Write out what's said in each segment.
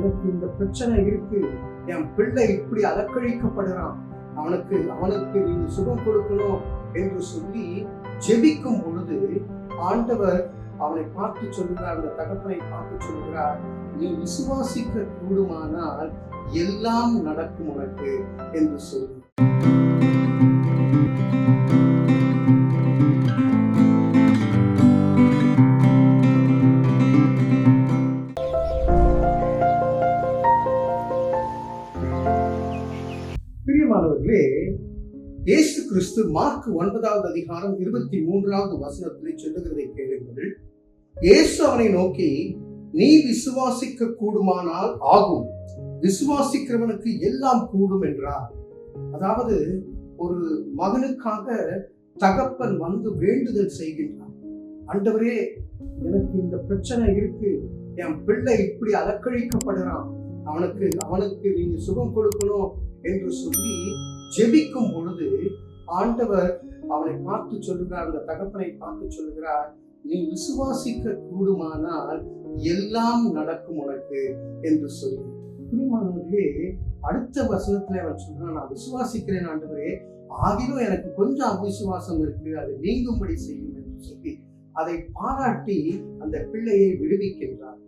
எனக்கு இந்த பிரச்சனை இருக்கு. என் பிள்ளை இப்படி அலக்கழிக்கப்படுறான். அவனுக்கு அவனுக்கு நீங்க சுகம் கொடுக்கணும் என்று சொல்லி ஜெபிக்கும் பொழுது ஆண்டவர் அவனை பார்த்து சொல்லுகிறார் அந்த தகப்பனை பார்த்து சொல்லுகிறார் நீ விசுவாசிக்க கூடுமானால் எல்லாம் நடக்கும் உனக்கு என்று சொல்லி பிரியமானவர்களே இயேசு கிறிஸ்து மார்க் ஒன்பதாவது அதிகாரம் இருபத்தி மூன்றாவது வசனத்திலே சொல்லுகிறதை கேளுங்கள். இயேசு அவனை நோக்கி நீ விசுவாசிக்க கூடுமானால் ஆகும். விசுவாசிக்கிறவனுக்கு எல்லாம் கூடும் என்றார். அதாவது ஒரு மகனுக்காக தகப்பன் வந்து வேண்டுதல் செய்கின்றார் அண்டவரே எனக்கு இந்த பிரச்சனை இருக்கு. என் பிள்ளை இப்படி அலக்கழிக்கப்படுறான். அவனுக்கு அவனுக்கு நீங்க சுகம் கொடுக்கணும் என்று சொல்லி ஜெபிக்கும் பொழுது ஆண்டவர் அவனை பார்த்து சொல்லுகிறார் அந்த தகப்பனை பார்த்து சொல்லுகிறார் நீ விசுவாசிக்க கூடுமானால் எல்லாம் நடக்கும் உனக்கு என்று சொல்லி. பிரியமானவர்களே அடுத்த வசனத்துல அவன் சொல்றான் நான் விசுவாசிக்கிறேன் ஆண்டவரே ஆகிலும் எனக்கு கொஞ்சம் அவிசுவாசம் இருக்கு அது நீங்கும்படி செய்யும் என்று சொல்லி அதை பாராட்டி அந்த பிள்ளையை விடுவிக்கின்றார்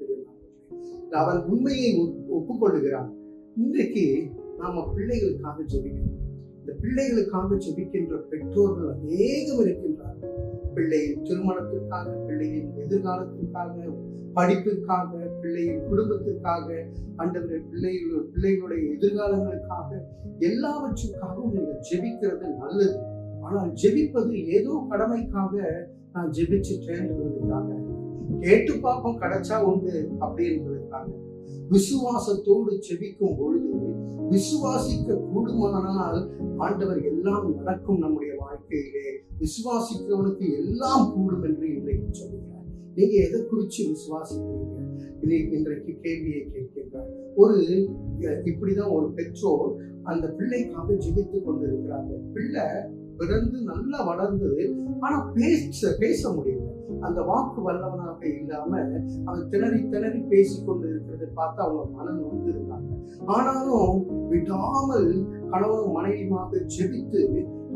அவன் உண்மையை ஒப்- ஒப்புக்கொள்ளுகிறான் இன்றைக்கு நாம பிள்ளைகளுக்காக ஜெபிக்கணும் இந்த பிள்ளைகளுக்காக ஜெபிக்கின்ற பெற்றோர்கள் அநேகம் இருக்கின்றார்கள். பிள்ளையின் திருமணத்திற்காக பிள்ளையின் எதிர்காலத்திற்காக படிப்பிற்காக பிள்ளையின் குடும்பத்திற்காக ஆண்டவரே பிள்ளைகள் பிள்ளைகளுடைய எதிர்காலங்களுக்காக எல்லாவற்றுக்காகவும் நீங்கள் ஜெபிக்கிறது நல்லது. ஆனால் ஜெபிப்பது ஏதோ கடமைக்காக நான் ஜெபிச்சுட்டேன்றதுக்காக கேட்டு பார்ப்போம் கிடைச்சா உண்டு அப்படின்றதுக்காக விசுவாசத்தோடு ஜெபிக்கும் பொழுது விசுவாசிக்க கூடுமானால் ஆண்டவர் எல்லாம் நடக்கும் நம்முடைய வாழ்க்கையிலே. விசுவாசிக்கிறவனுக்கு எல்லாம் கூடும் என்று இன்றைக்கு சொல்கிறார் நீங்க எதை குறித்து விசுவாசிக்கிறீங்க? இன்றை- இன்றைக்கு கேள்வியை கேட்கின்றார். ஒரு இப்படிதான் ஒரு பெற்றோர் அந்த பிள்ளைக்காக ஜெபித்து கொண்டிருக்கிறாங்க. பிள்ளை பிறந்து நல்லா வளர்ந்தது ஆனா பேச பேச முடியல. அந்த வாக்கு வல்லவனாக இல்லாம அவன் திணறி திணறி பேசி கொண்டு இருக்கிறதை பார்த்து அவங்க மனம் வந்து இருந்தாங்க ஆனாலும் விடாமல் கணவன் மனைவியுமாக ஜெபித்து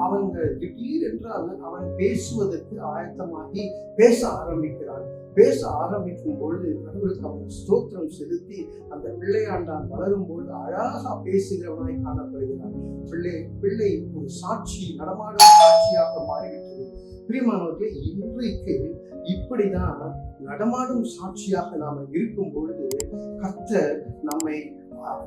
அவங்க திடீரென்று அவன் அவன் பேசுவதற்கு ஆயத்தமாகி பேச ஆரம்பிக்கிறான். பேச ஆரம்பிக்கும் பொழுது கடவுளுக்கு அவன் ஸ்தோத்திரம் செலுத்தி அந்த பிள்ளையாண்டான் வளரும் பொழுது அழகா பேசுகிறவனாய் காணப்படுகிறான். பிள்ளை பிள்ளை ஒரு சாட்சி நடமாடும் சாட்சியாக மாறிவிட்டது. பிரியமானவர்களே இன்றைக்கு இப்படிதான் நடமாடும் சாட்சியாக நாம இருக்கும் பொழுது கர்த்தர் நம்மை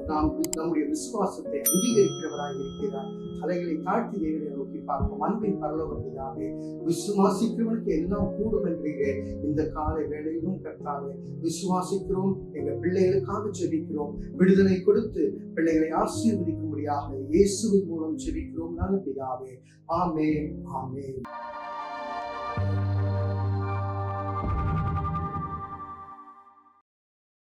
நாம் நம்முடைய விசுவாசத்தை அங்கீகரிக்கிறவராக இருக்கிறார். தலைகளை தாழ்த்தி தேவனை நோக்கி பார்ப்போம். அன்பின் பரலோக விசுவாசிக்கிறவனுக்கு எல்லாம் கூடும் என்கிறீரே. இந்த காலை வேலையிலும் கர்த்தாவே விசுவாசிக்கிறோம். எங்க பிள்ளைகளுக்காக செபிக்கிறோம் விடுதலை கொடுத்து பிள்ளைகளை ஆசீர்வதிக்கும்படியாக இயேசுவின் மூலம் செபிக்கிறோம் நல்ல பிதாவே ஆமே thank you